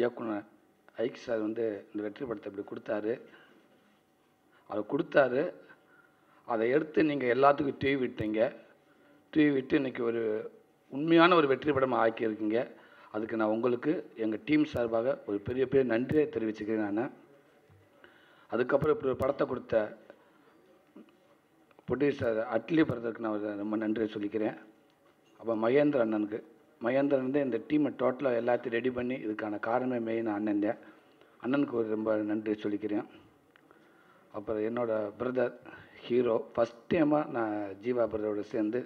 இயக்குனர் ஐக் சார் வந்து இந்த வெற்றி படத்தை இப்படி கொடுத்தாரு. அதை கொடுத்தாரு. அதை எடுத்து நீங்கள் எல்லாத்துக்கும் டிவி விட்டீங்க. டிவி விட்டு இன்றைக்கி ஒரு உண்மையான ஒரு வெற்றி படமாக ஆக்கியிருக்கீங்க. அதுக்கு நான் உங்களுக்கு எங்கள் டீம் சார்பாக ஒரு பெரிய பெரிய நன்றியை தெரிவிச்சுக்கிறேன் நான். அதுக்கப்புறம் இப்படி ஒரு படத்தை கொடுத்த ப்ரொடியூசர் அட்லி பிரதருக்கு நான் ரொம்ப நன்றியை சொல்லிக்கிறேன். அப்போ மகேந்திர அண்ணனுக்கு மகேந்திரன் வந்து இந்த டீமை டோட்டலாக எல்லாத்தையும் ரெடி பண்ணி இதுக்கான காரணமே மெயின் அண்ணன் தான். அண்ணனுக்கு ஒரு ரொம்ப நன்றி சொல்லிக்கிறேன். அப்புறம் என்னோடய பிரதர் ஹீரோ ஃபஸ்ட் டைமாக நான் ஜீவா பிரதரோடு சேர்ந்து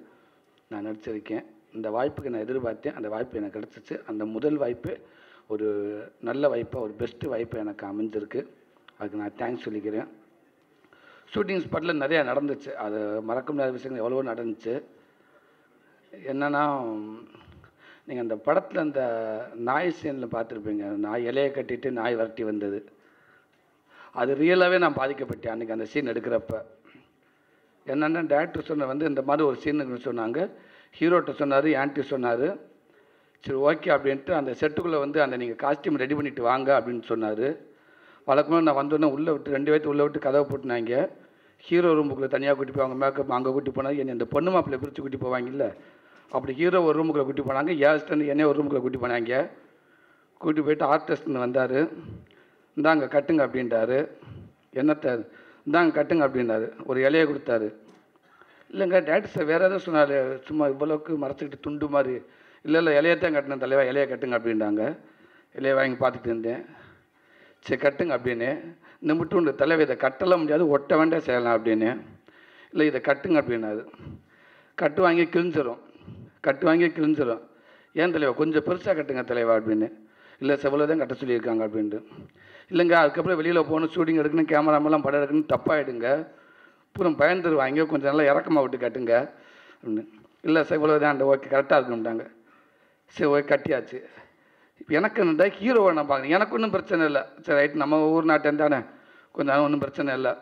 நான் நடிச்சிருக்கேன். இந்த வாய்ப்புக்கு நான் எதிர்பார்த்தேன். அந்த வாய்ப்பு எனக்கு கிடச்சிச்சு. அந்த முதல் வாய்ப்பு ஒரு நல்ல வாய்ப்பாக ஒரு பெஸ்ட்டு வாய்ப்பு எனக்கு அமைஞ்சிருக்கு. அதுக்கு நான் தேங்க்ஸ் சொல்லிக்கிறேன். ஷூட்டிங் ஸ்பாட்டில் நிறையா நடந்துச்சு. அது மறக்க முடியாத விஷயங்கள் எவ்வளவோ நடந்துச்சு. என்னென்னா நீங்கள் அந்த படத்தில் அந்த நாய் சீனில் பார்த்துருப்பீங்க. நாய் இலையை கட்டிட்டு நாய் விரட்டி வந்தது. அது ரியலாகவே நான் பாதிக்கப்பட்டேன் அன்றைக்கி அந்த சீன் எடுக்கிறப்ப. என்னென்னா டேரக்டர் சொன்ன வந்து இந்த மாதிரி ஒரு சீனுக்கு சொன்னாங்க. ஹீரோட்ட சொன்னார் ஆன்ட்டி சொன்னார். சரி ஓகே அப்படின்ட்டு அந்த செட்டுக்குள்ளே வந்து அந்த நீங்கள் காஸ்டியூம் ரெடி பண்ணிட்டு வாங்க அப்படின்னு சொன்னார். வழக்கமாக நான் வந்தோடனே உள்ளே விட்டு ரெண்டு பேர்த்து உள்ளே விட்டு கதவை போட்டுனாங்க. ஹீரோ ரூமுக்குள்ளே தனியாக கூட்டி போவாங்க மேக்கப் அங்கே கூட்டி போனால் என்னை இந்த பொண்ணு மாப்பிள்ளை பிரித்து கூட்டி போவாங்கல்ல. அப்படி ஹீரோ ஒரு ரூமுக்குள்ளே கூட்டி போனாங்க. ஏஸ்டன் என்னைய ஒரு ரூமுக்குள்ளே கூட்டி போனாங்க. கூட்டி போயிட்டு ஆர்டிஸ்ட்னு வந்தார். இந்தாங்க கட்டுங்க அப்படின்ட்டாரு என்னத்தை? இந்தாங்க கட்டுங்க அப்படின்னாரு ஒரு இலையை கொடுத்தாரு. இல்லைங்க டேரக்டர் சார் வேறு எதாவது சொன்னார். சும்மா இவ்வளோக்கு மறைச்சிக்கிட்டு துண்டு மாதிரி. இல்லை இல்லை இலையத்தான் கட்டினேன் தலைவா இலையை கட்டுங்க அப்படின்றாங்க. இலையை வாங்கி பார்த்துட்டு இருந்தேன். சரி கட்டுங்க அப்படின்னு. இந்த மட்டும் உண்டு. தலைவர் இதை கட்டலாம் முடியாது ஒட்ட வேண்டாம் செய்யலாம் அப்படின்னு. இல்லை இதை கட்டுங்க அப்படின்னாரு. கட்டு வாங்கி கிழிஞ்சிரும். கட்டு வாங்கி கிழிஞ்சிடும் ஏன் தலைவா கொஞ்சம் பெருசாக கட்டுங்க தலைவா அப்படின்னு. இல்லை செவ்வளோ தான் கட்ட சொல்லியிருக்காங்க அப்படின்ட்டு. இல்லைங்க அதுக்கப்புறம் வெளியில் போகணும் ஷூட்டிங் எடுக்கணும் கேமராமெல்லாம் படம் எடுக்கணும் தப்பாகிடுங்க அப்புறம் பயந்துருவாங்க கொஞ்சம் நல்லா இறக்கமாக விட்டு கட்டுங்க அப்படின்னு. இல்லை சார் தான் அந்த ஓகே கரெக்டாக இருக்கணும்ட்டாங்க. சரி ஓகே கட்டியாச்சு. இப்போ எனக்கு என்னடா ஹீரோவை நான் பார்க்குறேன். எனக்கு ஒன்றும் பிரச்சனை இல்லை. சரி ரைட் நம்ம ஊர் நாட்டன் தானே. கொஞ்சம் ஒன்றும் பிரச்சனை இல்லை.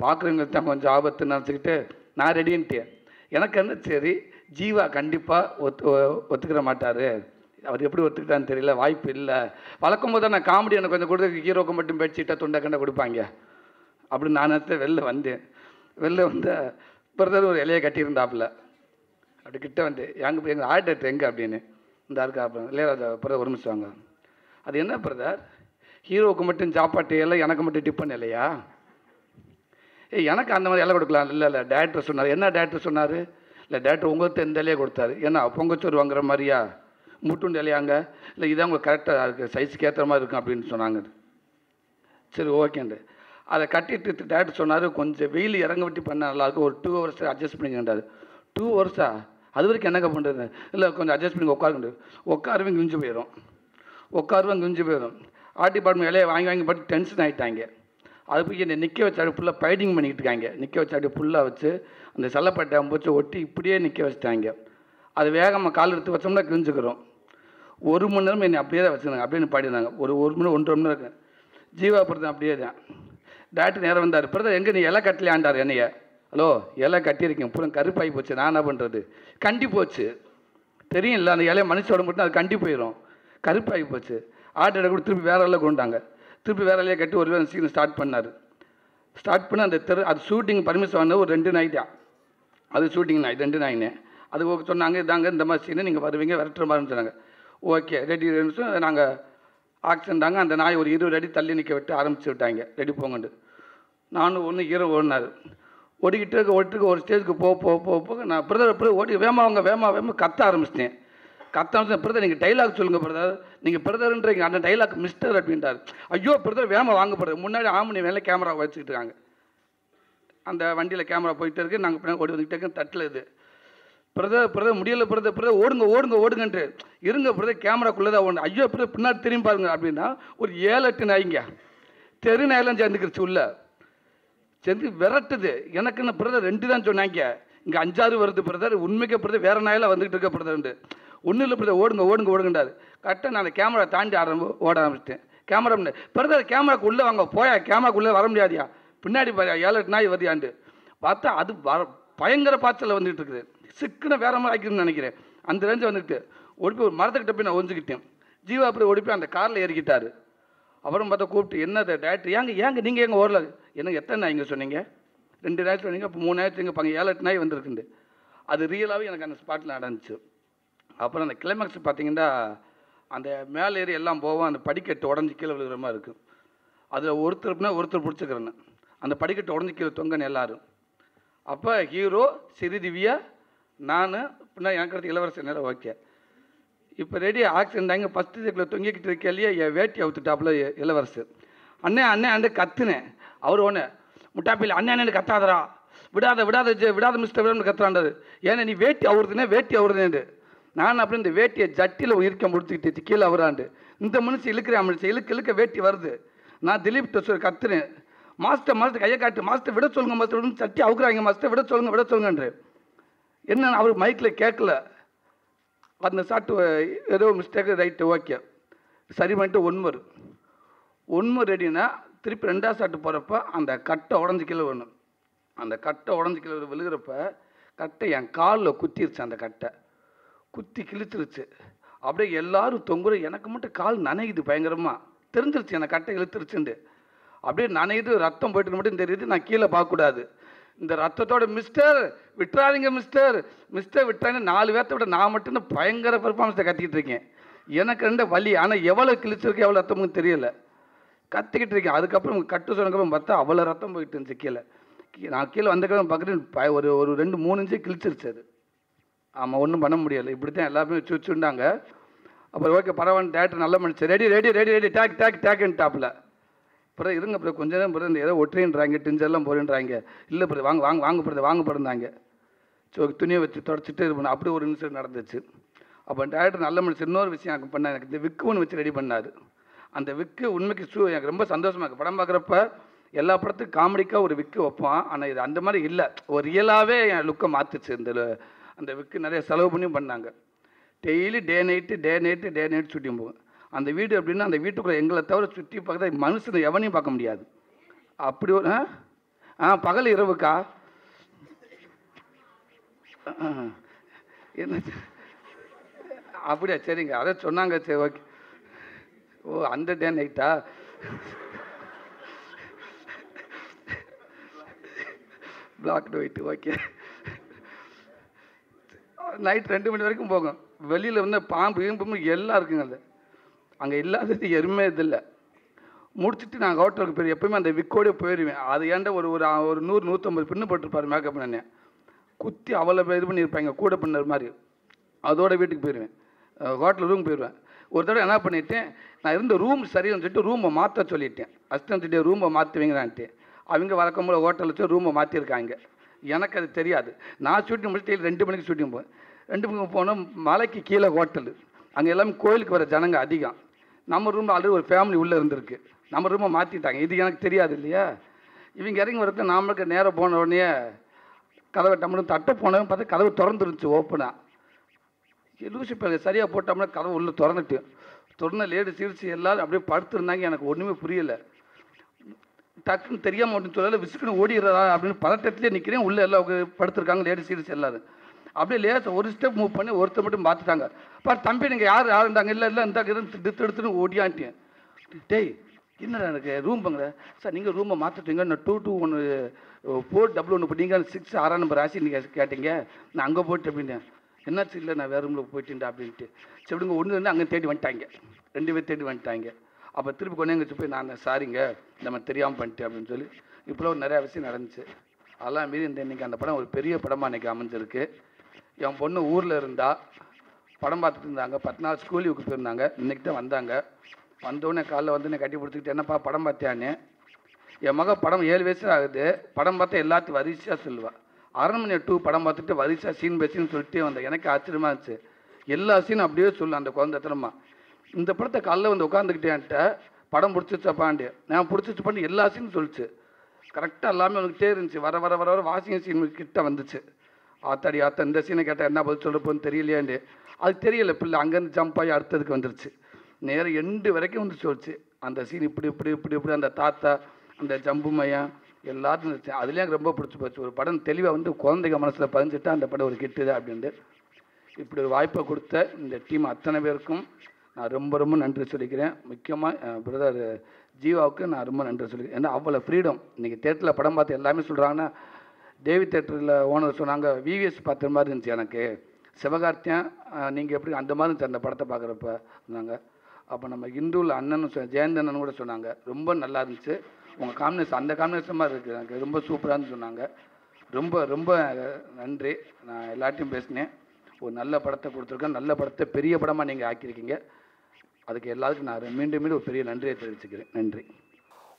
பார்க்குறவங்களுக்கு தான் கொஞ்சம் ஆபத்துன்னு நினச்சிக்கிட்டு நான் ரெடின்ட்டேன் எனக்கு என்ன சரி ஜீவா கண்டிப்பாக ஒத்து ஒத்துக்கிற மாட்டார். அவர் எப்படி ஒத்துக்கிட்டான்னு தெரியல வாய்ப்பு இல்லை. வழக்கம் போது நான் காமெடி எனக்கு கொஞ்சம் கொடுத்து ஹீரோக்கு மட்டும் பெட்ஷீட்டை துண்டை கண்டை கொடுப்பாங்க. அப்படின்னு நான் நினச்ச வெளில வந்தேன். வெளில வந்து பிரதர் ஒரு இலையை கட்டியிருந்தாப்புல. அப்படி கிட்ட வந்து எங்கே எங்கள் ஆர்டர் எங்கே? அப்படின்னு. இந்த இருக்கா அப்புறம் இளையராஜா பிரதர் ஒரு நிமிஷம் வாங்க. அது என்ன பிரதர்? ஹீரோவுக்கு மட்டும் சாப்பாட்டு இல்லை எனக்கு மட்டும் டிஃபன் இல்லையா ஏய் எனக்கு அந்த மாதிரி இலை கொடுக்கலாம். இல்லை இல்லை டேரக்டர் சொன்னார். என்ன டேரக்டர் சொன்னார்? இல்லை டேரக்டர் உங்களுக்கு இந்த இலையை கொடுத்தாரு. ஏன்னா பொங்கச்சோறு வாங்குற மாதிரியா? முட்டுண்டு இலையாங்க இல்லை இதான் உங்களுக்கு கரெக்டாக இருக்குது சைஸுக்கு ஏற்ற மாதிரி இருக்கும் அப்படின்னு சொன்னாங்க சரி ஓகேண்டு அதை கட்டிட்டு டேரக்டர் சொன்னார் கொஞ்சம் வெயில் இறங்க விட்டு பண்ண நல்லாயிருக்கும் ஒரு டூ ஹவர்ஸ் அட்ஜஸ்ட் பண்ணிக்கிட்டாரு டூ ஹவர்ஸா அது வரைக்கும் என்னங்க பண்ணுறது இல்லை கொஞ்சம் அட்ஜஸ்ட் பண்ணி உட்காருங்க உட்காருவேன் குஞ்சு போயிடும் உட்காருவேன் குஞ்சு போயிடும் ஆர்ட் டிபார்ட்மெண்ட் இலையை வாங்கி வாங்கி பாட்டு டென்ஷன் ஆகிட்டாங்க அது போய் என்னை நிற்க வச்சாடி ஃபுல்லாக பைடிங் பண்ணிக்கிட்டு இருக்காங்க. நிற்க வச்சாடி ஃபுல்லாக வச்சு அந்த செல்லப்பட்டை அம்பூச்சி ஒட்டி இப்படியே நிற்க வச்சுட்டாங்க. அது வேகமாக கால் எடுத்து வச்சோம்னா கிழிஞ்சுக்கிறோம் ஒரு மணி நேரம் என்னை அப்படியே தான் வச்சுருந்தாங்க. அப்படியே பாடினாங்க ஒரு ஒரு மணி ஒன்றரை மணி நேரம் ஜீவா பிரதம் அப்படியே தான். டாக்டர் நேரம் வந்தார். பிரதம் எங்கே நீ இலை கட்டலையாண்டார் என்னைய. ஹலோ இலை கட்டியிருக்கேன் பூரா கருப்பாகி போச்சு. நான் என்ன பண்ணுறது கண்டி போச்சு. தெரியும்ல அந்த இலையை மனுஷோட மட்டும் அது கண்டி போயிடும் கருப்பாகி போச்சு. ஆட்டோட கூட திருப்பி வேற இலை கொண்டாங்க திருப்பி வேற வேலையை கட்டி ஒரு சீன் ஸ்டார்ட் பண்ணார். ஸ்டார்ட் பண்ணி அந்த தெரு அது ஷூட்டிங் பர்மிஷன் வந்து ஒரு ரெண்டு நைட்டா அது ஷூட்டிங் நாய் ரெண்டு நாயினே அது சொன்னாங்க இதாங்க இந்த மாதிரி சீனு நீங்கள் வருவீங்க விரட்டுற மாதிரி சொன்னாங்க. ஓகே ரெடி நாங்கள் ஆக்ஷன் தாங்க அந்த நாய் ஒரு இருபது அடி தள்ளி நிற்க விட்டு ஆரம்பிச்சு விட்டாங்க. ரெடி போங்கண்டு நானும் ஒன்று ஹீரோ ஓடினார் ஓடிக்கிட்டு இருக்க ஓட்டுக்கு ஒரு ஸ்டேஜுக்கு போக போக போக போக நான் பிரதர் பிரதர் ஓடி வேமா அவங்க வேமா வேமா கத்த ஆரம்பிச்சிட்டேன். கத்த பிரதர் நீங்கள் டைலாக் சொல்லுங்கள் பிரதர் நீங்கள் பிரதர்ன்றீங்க அந்த டைலாக் மிஸ்டர் அப்படின்றார். ஐயோ பிரதர் வேமா வாங்க பிரதர் முன்னாடி ஆமணி மேலே கேமரா வச்சுக்கிட்டு இருக்காங்க. அந்த வண்டியில் கேமரா போயிட்டு இருக்கு. நாங்கள் பின்னாடி ஓடி வந்துக்கிட்டே இருக்கோம். தட்டில் இது. பிரதர் பிரதர் முடியல பிரதர் பிரதர் ஓடுங்க ஓடுங்க ஓடுங்கன்ட்டு. இருங்க பிரதர் கேமராக்குள்ளே தான் ஓடுங்க. ஐயோ பிரதர் பின்னாடி திரும்பி பாருங்க அப்படின்னா ஒரு ஏழு எட்டு நாய்ங்க. தெரு நாயெல்லாம் சேர்ந்துக்கிருச்சு உள்ள. சேர்ந்து விரட்டுது. எனக்குன்னு பிரதர் ரெண்டு தான் சொன்னாங்க. இங்கே அஞ்சாறு வருது பிரதர் உண்மைக்கு பிரதர் வேறு நாயெல்லாம் வந்துக்கிட்டு இருக்க பிரதர்ண்டு ஒன்றும் இல்லை பிரதர் ஓடுங்க ஓடுங்க ஓடுங்கன்றாரு. கரெக்டாக நான் அந்த கேமரா தாண்டி ஆரம்பி ஓட ஆரம்பிச்சிட்டேன். கேமரா பிரதர் கேமராக்கு உள்ளே வாங்க போயா கேமராக்குள்ளே வர முடியாதியா? பின்னாடி பாரு ஏழு எட்டு நாய் வருதியாண்டு பார்த்தா அது வர பயங்கர பாய்ச்சலில் வந்துட்டு இருக்குது. சிக்குன்னு வேற மாதிரி ஆக்கிருன்னு நினைக்கிறேன். அந்த ரேஞ்சு வந்துட்டு ஓடி போய் ஒரு மரத்துக்கிட்ட போய் நான் ஒஞ்சிக்கிட்டேன் ஜீவா அப்படி ஓடி போய் அந்த காரில் ஏறிக்கிட்டாரு. அப்புறம் பார்த்தா கூப்பிட்டு என்ன டேரக்டர் ஏங்க ஏங்க நீங்கள் எங்கே ஓரல எனக்கு எத்தனை நாய்ங்க சொன்னீங்க? ரெண்டு நாய் சொன்னீங்க அப்போ மூணு நாய் சொன்னீங்க பாங்க ஏழு எட்டு நாய் வந்திருக்குண்டு அது ரியலாகவே எனக்கு அந்த ஸ்பாட்டில் நடந்துச்சு. அப்புறம் அந்த கிளைமேக்ஸ் பார்த்தீங்கன்னா அந்த மேலே ஏறி எல்லாம் போவோம் அந்த படிக்கட்டு உடஞ்சி கீழே விழுகிற மாதிரி இருக்கும். அதில் ஒருத்தருக்குனா ஒருத்தர் பிடிச்சிக்கிறேன்னு. அந்த படிக்கட்டு உடஞ்சி கீழே தொங்கன்னு எல்லாரும். அப்போ ஹீரோ சிறிதிவியா நான் பின்னா எனக்கு அடுத்து இளவரசர் நேரம் ஓகே இப்போ ரெடி ஆக்சிடென்ட் ஆகி ஃபஸ்ட்டு சைக்கிள் தொங்கிக்கிட்டு இருக்கையிலேயே என் வேட்டி அவுத்துட்டாப்புல இளவரசு இளவரசர். அண்ணே அண்ணே அண்ணே கத்துனேன் அவர் ஒன்று முட்டாப்பில் அண்ணே அண்ணன் கத்தாதரா விடாத விடாத ஜெ- விடாத மிஸ்டர் விடாமல் கத்துறாண்டாரு ஏன்னா நீ வேட்டி அவுறுதுனே வேட்டி அவுறுதுனேண்டு நான் அப்படி இந்த வேட்டியை ஜட்டியில் இருக்க முடிச்சுக்கிட்டு கீழே அவராண்டு இந்த மனுஷன் இழுக்கிறேன் மனுஷன் இழுக்க இழுக்க வேட்டி வருது. நான் திலீப் சொல்லி கத்துறேன். மாஸ்டர் மாஸ்டர் கையை காட்டு மாஸ்டர் விட சொல்லுங்க மாஸ்டர் விடுன்னு சட்டி அவுக்குறாங்க மாஸ்டர் விட சொல்லுங்க விட சொல்லுங்கன்று. என்ன அவர் மைக்கில் கேட்கல. அந்த சாட்டு ஏதோ மிஸ்டேக் ரைட்டு ஓகே சரி பண்ணிட்டு ஒன்மர் ஒன்மர் ரெடினா திருப்பி ரெண்டாவது சாட்டு போகிறப்ப அந்த கட்டை உடஞ்சி கீழே வேணும் அந்த கட்டை உடஞ்சி கீழே விழுகிறப்ப கட்டை என் காலில் குத்திருச்சு அந்த கட்டை. குத்தி கிழித்துருச்சு. அப்படியே எல்லாரும் தொங்குற எனக்கு மட்டும் கால் நனையுது பயங்கரமாக தெரிஞ்சிருச்சு எனக்கு கட்டை இழுத்துருச்சுண்டு அப்படியே நனையுது ரத்தம் போயிட்டு மட்டும் தெரியுது நான் கீழே பார்க்கக்கூடாது. இந்த ரத்தத்தோட மிஸ்டர் விட்டுறாதீங்க மிஸ்டர் மிஸ்டர் விட்டுறாங்க நாலு பேர்த்த விட நான் மட்டும் பயங்கர பெர்ஃபார்மன்ஸை கத்திக்கிட்டு இருக்கேன். எனக்கு ரெண்டு வலி ஆனால் எவ்வளோ கிழிச்சிருக்கு எவ்வளோ ரத்தமும் தெரியல. கத்திக்கிட்டு இருக்கேன். அதுக்கப்புறம் கட்டு சொன்னக்கப்புறம் பார்த்தா அவ்வளோ ரத்தம் போயிட்டு இருந்துச்சு கீழே. நான் கீழே வந்தக்கப்புறம் பார்க்குறேன் ஒரு ஒரு ரெண்டு மூணு இன்ச்சு கிழிச்சிருச்சு அது. ஆமாம் ஒன்றும் பண்ண முடியலை. இப்படி தான் எல்லாருமே சுச்சுண்டாங்க அப்புறம் ஓகே பரவாயில்ல டேரக்டர் நல்ல மனுஷன். Ready ready ready ready take take டேக்குன்னு டாப்பில் அப்புறம் இருங்க அப்புறம் கொஞ்ச நேரம் பிறகு இந்த ஏதோ ஒட்டுறேன்றாங்க டிஞ்சர்லாம் போறேன்றாங்க. இல்லை பிறகு வாங்க வாங்க வாங்க பிறகு வாங்க பிறந்தாங்க ஸோ துணியை வச்சு தொடச்சிட்டு இது பண்ண அப்படி ஒரு இன்சிடென்ட் நடந்துச்சு. அப்போ டேரக்டர் நல்ல மனுஷன். இன்னொரு விஷயம் எனக்கு பண்ண எனக்கு இந்த விக்கு ஒன்று வச்சு ரெடி பண்ணார். அந்த விக்கு உண்மைக்கு ஷூ எனக்கு ரொம்ப சந்தோஷமாக இருக்குது படம் பார்க்குறப்ப எல்லா படத்துக்கும் காமெடிக்காக ஒரு விக்கு வைப்பான். ஆனால் இது அந்த மாதிரி இல்லை. ஒரு ரியலாகவே என் லுக்கை மாற்றுச்சு இந்த அந்த விக்கு நிறைய செலவு பண்ணி பண்ணாங்க. Daily day night day night day night shooting போகும். அந்த வீடு அப்படின்னா அந்த வீட்டுக்குள்ளே எங்களை தவிர சுற்றி பார்க்க மனுஷனை எவனையும் பார்க்க முடியாது. அப்படி ஒரு ஆ? ஆ பகல் இரவுக்கா? என்ன அப்படியா சரிங்க. அதை சொன்னாங்க சரி ஓகே. ஓ அந்த டே நைட்டா பிளாக் ஒயிட்டு ஓகே. நைட் ரெண்டு மணி வரைக்கும் போகும். வெளியில் வந்து பாம்பு கீம்பு எல்லாம் இருக்குங்க அது. அங்கே இல்லாதது எருமே இது இல்லை. முடிச்சுட்டு நான் ஹோட்டலுக்கு போய் எப்பயுமே அந்த விக்கோடே போயிடுவேன் அது ஏன்டா ஒரு ஒரு ஒரு நூறு நூற்றம்பது பின்னு போட்டிருப்பாரு மேக்கப் பண்ண குத்தி அவ்வளோ இது பண்ணியிருப்பாங்க. கூட பண்ணுற மாதிரி. அதோட வீட்டுக்கு போயிடுவேன் ஹோட்டல் ரூம் போயிடுவேன் ஒரு தடவை என்ன பண்ணிட்டேன் நான் இருந்த ரூம் சரியில்லைன்னு சொல்லிட்டு ரூமை மாற்ற சொல்லிட்டேன். அஸ்தன்ட்டு ரூமை மாற்றுவீங்களான்ட்டு அவங்க வழக்கம் போல் ஹோட்டலில் வச்சு ரூமை மாற்றிருக்காங்க எனக்கு அது தெரியாது. நான் ஷூட்டிங் முடிச்சுட்டு ரெண்டு மணிக்கு ஷூட்டிங் போவேன். ரெண்டு மூணு போனோம் மலைக்கு கீழே ஹோட்டலு. அங்கே எல்லாமே கோயிலுக்கு வர ஜனங்க அதிகம். நம்ம ரூம் ஆல்ரெடி ஒரு ஃபேமிலி உள்ளே இருந்திருக்கு. நம்ம ரூமை மாற்றிட்டாங்க இது எனக்கு தெரியாது இல்லையா? இவங்க இறங்கி வரது நாமளுக்கு நேராக போன உடனே கதவை டம்னு தட்ட போனவன் பார்த்தா கதவு திறந்துருந்துச்சு ஓப்பனாக லூசி இப்போ சரியாக போட்டோம்னா கதவு உள்ளே திறந்துட்டு. திறந்த லேடி சீரிச்சு எல்லாரும் அப்படியே படுத்துருந்தாங்க. எனக்கு ஒன்றுமே புரியலை. டக்குன்னு தெரியாம ஒன்று சொல்லலை. விசுக்குன்னு ஓடிடுறதா அப்படின்னு பதட்டத்திலே நிற்கிறேன் உள்ளே எல்லாம் படுத்துருக்காங்க படுத்திருக்காங்க லேடி சீரிஸ் எல்லோரும். அப்படியே லேசாக ஒரு ஸ்டெப் மூவ் பண்ணி ஒருத்தர் மட்டும் பார்த்துட்டாங்க. பார் தம்பி நீங்கள் யார்? இருந்தாங்க? இல்லை இல்லை இந்த எடுத்து எடுத்துன்னு ஓடியான்ட்டேன் டேய் என்னடா எனக்கு ரூம் பங்குற சார் நீங்கள் ரூமை மாற்றிட்டீங்க நான் டூ டூ ஒன்று ஃபோர் டபுள் ஒன்று போட்டீங்க. சிக்ஸ் ஆறாம் நம்பர் ஆசி நீங்கள் கேட்டீங்க. நான் அங்கே போயிட்டு அப்படின்னேன் என்னாச்சு? இல்லை நான் வேறு ரூமில் போயிட்டேன்டா அப்படின்ட்டு. சரி விடுங்க. ஒன்று வந்து அங்கே தேடி வந்துட்டாங்க. ரெண்டு பேர் தேடி வந்துட்டாங்க. அப்போ திருப்பி கொண்டு எங்கே போய் நான் சாரிங்க நம்ம தெரியாமல் பண்ணிட்டேன் அப்படின்னு சொல்லி இப்போலாம் நிறையா விஷயம் நடந்துச்சு. அதெல்லாம் மீறி இந்த இன்னைக்கு அந்த படம் ஒரு பெரிய படமாக இன்றைக்கி அமைஞ்சிருக்கு. என் பொண்ணு ஊரில் இருந்தா படம் பார்த்துட்டு இருந்தாங்க. பத்து நாள் ஸ்கூல் லீவுக்கு போயிருந்தாங்க. இன்னைக்கு தான் வந்தாங்க. வந்தோடனே காலைல வந்து என்னை கட்டி பிடிச்சிக்கிட்டு என்னப்பா படம் பார்த்தியான்னு? என் மகள் படம் ஏழு வயசு ஆகுது. படம் பார்த்தா எல்லாத்தையும் வரிசையாக சொல்லுவாள் அரண்மனை டூ படம் பார்த்துட்டு வரிசையாக சீன் பேசின்னு சொல்லிட்டே வந்தேன். எனக்கு ஆச்சரியமா இருந்துச்சு. எல்லா சீனும் அப்படியே சொல்லு அந்த குழந்தை தினமா. இந்த படத்தை காலைல வந்து உட்காந்துக்கிட்டேன்ட்ட படம் பிடிச்சிச்சாப்பாண்டு நான் பிடிச்சிச்சு பண்ணி எல்லா சீனும் சொல்லிச்சு. கரெக்டாக எல்லாமே உனக்கிட்டே இருந்துச்சு. வர வர வர வர வாஷிங் மிஷின் கிட்ட வந்துச்சு. ஆத்தாடி ஆத்தா இந்த சீனை கேட்டால் என்ன பதில் சொல்லப்போன்னு தெரியலையாண்டு. அது தெரியல பிள்ளை. அங்கேருந்து ஜம்ப் ஆகி அடுத்ததுக்கு வந்துருச்சு. நேரம் எண்டு வரைக்கும் வந்து சொல்லிச்சு. அந்த சீன் இப்படி இப்படி இப்படி இப்படி அந்த தாத்தா அந்த ஜம்பு மையம் எல்லாத்தையும் இருந்துச்சு அதுலேயும் எனக்கு ரொம்ப பிடிச்சி போச்சு. ஒரு படம் தெளிவாக வந்து குழந்தைங்க மனசில் பதிஞ்சுட்டா அந்த படம் ஒரு கிட்டுது அப்படின்ட்டு. இப்படி ஒரு வாய்ப்பை கொடுத்த இந்த டீம் அத்தனை பேருக்கும் நான் ரொம்ப ரொம்ப நன்றி சொல்லிக்கிறேன். முக்கியமாக பிரதர் ஜீவாவுக்கு நான் ரொம்ப நன்றி சொல்லிக்கிறேன். ஏன்னா அவ்வளோ ஃப்ரீடம் இன்றைக்கி தேட்டரில் படம் பார்த்து எல்லாமே சொல்கிறாங்கன்னா தேவி தேட்டரில் ஓனர் சொன்னாங்க விவிஎஸ் பார்த்த மாதிரி இருந்துச்சு எனக்கு. சிவகார்த்தியன் நீங்கள் எப்படி அந்த மாதிரி இருந்துச்சு அந்த படத்தை பார்க்குறப்ப? சொன்னாங்க. அப்போ நம்ம இந்துவில் அண்ணன் சொ- ஜெயந்த் அண்ணன் கூட சொன்னாங்க ரொம்ப நல்லா இருந்துச்சு. உங்கள் காம்பினேஷன் அந்த காம்பினேஷன் மாதிரி இருக்குது எனக்கு ரொம்ப சூப்பராக சொன்னாங்க. ரொம்ப ரொம்ப நன்றி. நான் எல்லாத்தையும் பேசினேன். ஒரு நல்ல படத்தை கொடுத்துருக்கேன். நல்ல படத்தை பெரிய படமாக நீங்கள் ஆக்கியிருக்கீங்க. அதுக்கு எல்லாருக்கும் நான் மீண்டும் மீண்டும் ஒரு பெரிய நன்றியை தெரிவிச்சுக்கிறேன். நன்றி.